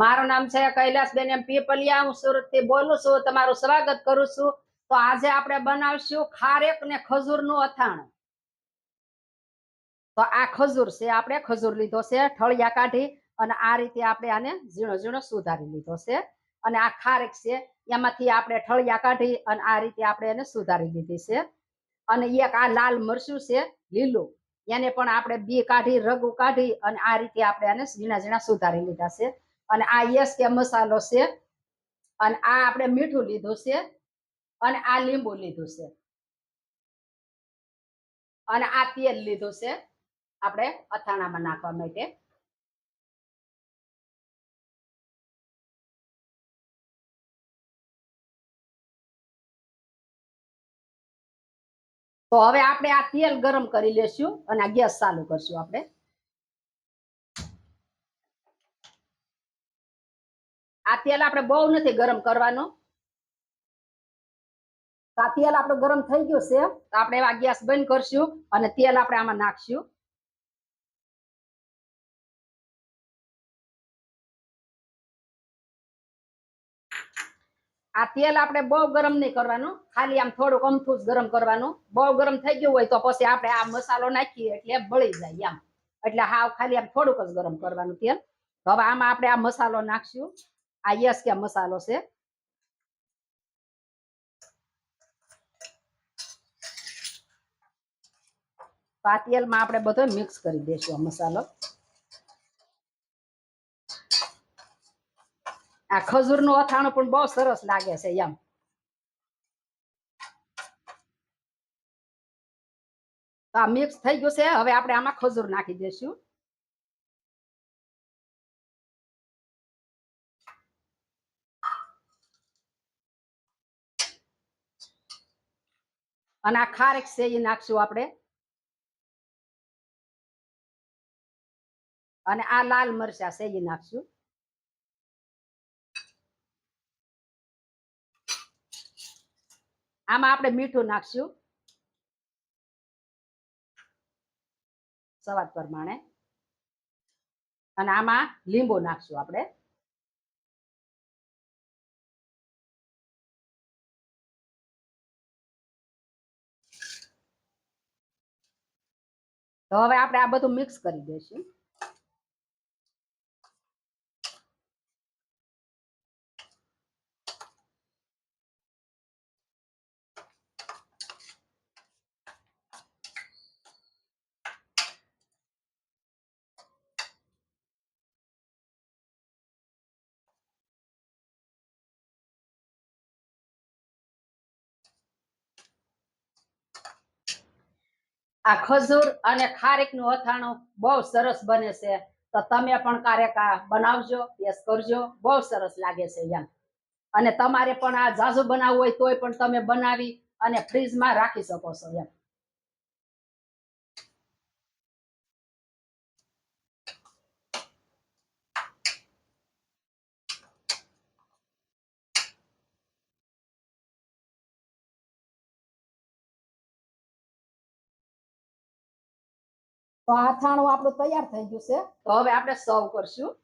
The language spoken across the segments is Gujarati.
મારું નામ છે કૈલાસબેન, એમ પીપલિયા હું સુરતથી બોલું છું. તમારું સ્વાગત કરું છું. તો આજે આપણે બનાવશું ખારેક ને ખજૂરનું અથાણું. તો આ ખજૂર છે, આપણે ખજૂર લીધો છે, ઠળિયા કાઢી અને આ રીતે આપણે આને ઝીણો ઝીણો સુધારી લીધો છે. અને આ ખારેક છે, એમાંથી આપણે ઠળિયા કાઢી અને આ રીતે આપણે એને સુધારી લીધી છે. અને એક આ લાલ મરચું છે, લીલું. એને પણ આપણે બી કાઢી, રગું કાઢી અને આ રીતે આપણે આને ઝીણા ઝીણા સુધારી લીધા છે. અને આ યસ કે મસાલો છે. અને આ આપણે મીઠું લીધું છે. અને આ લીંબુ લીધું છે. અને આ તેલ લીધું છે. આપણે અથાણામાં નાખવા માટે. તો હવે આપણે આ તેલ ગરમ કરી લેશું અને આ ગેસ ચાલુ કરશું આપણે. આ તેલ આપણે બહુ નથી ગરમ કરવાનો. આ તેલ આપણું ગરમ થઈ ગયું છે. તો આપણે એવા ગેસ બંધ કરશું અને તેલ આપણે આમાં નાખશું. આ તેલ આપણે બહુ ગરમ નહીં કરવાનું. ખાલી આમ થોડુંક અમથું ગરમ કરવાનું. બહુ ગરમ થઈ ગયું હોય તો પછી આપણે આ મસાલો નાખીએ એટલે બળી જાય આમ એટલે હાવ ખાલી આમ થોડુંક જ ગરમ કરવાનું તેલ. હવે આમાં આપણે આ મસાલો નાખશું. યસ કે મસાલો છે તો આ તેલમાં આપણે બધો મિક્સ કરી દઈશું આ મસાલો આ ખજૂરનું અથાણું પણ બહુ સરસ લાગે છે એમ તો આ મિક્સ થઈ ગયું છે હવે આપણે આમાં ખજૂર નાખી દઈશું અને આ ખારેક છે એ નાખશું આપણે. અને આ લાલ મરચા છે એ નાખશું. આમાં આપણે મીઠું નાખશું. સ્વાદ પ્રમાણે. અને આમાં લીંબુ નાખશું આપણે. તો હવે આપણે આ બધું મિક્સ કરી દઈશું. આ ખજૂર અને ખારેકનું અથાણું બહુ સરસ બને છે. તો તમે પણ ક્યારેક આ બનાવજો, ટેસ્ટ કરજો. બહુ સરસ લાગે છે યાર અને તમારે પણ આ જાજુ બનાવવું હોય તોય પણ તમે બનાવી અને ફ્રીજમાં રાખી શકો છો એમ. તો આ થાણું આપણું તૈયાર થઈ ગયું છે. તો હવે આપણે સર્વ કરશું.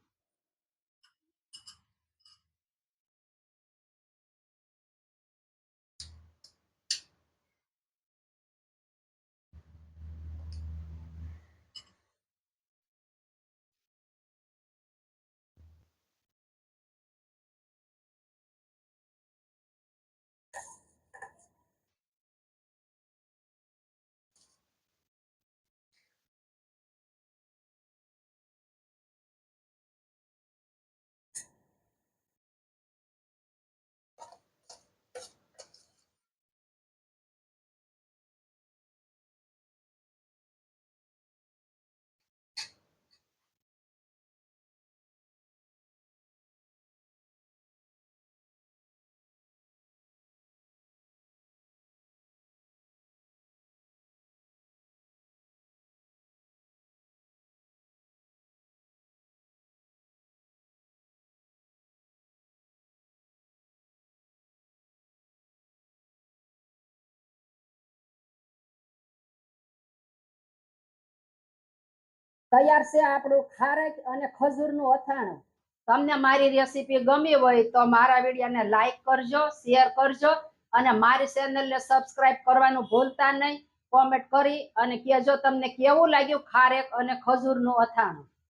તૈયાર છે આપણું ખારેક અને ખજૂરનું અથાણું. તમને મારી રેસીપી ગમી હોય તો મારા વિડીયોને લાઈક કરજો શેર કરજો અને મારી ચેનલને સબસ્ક્રાઇબ કરવાનું ભૂલતા નહીં. કોમેન્ટ કરી અને કહેજો તમને કેવું લાગ્યું ખારેક અને ખજૂરનું અથાણું.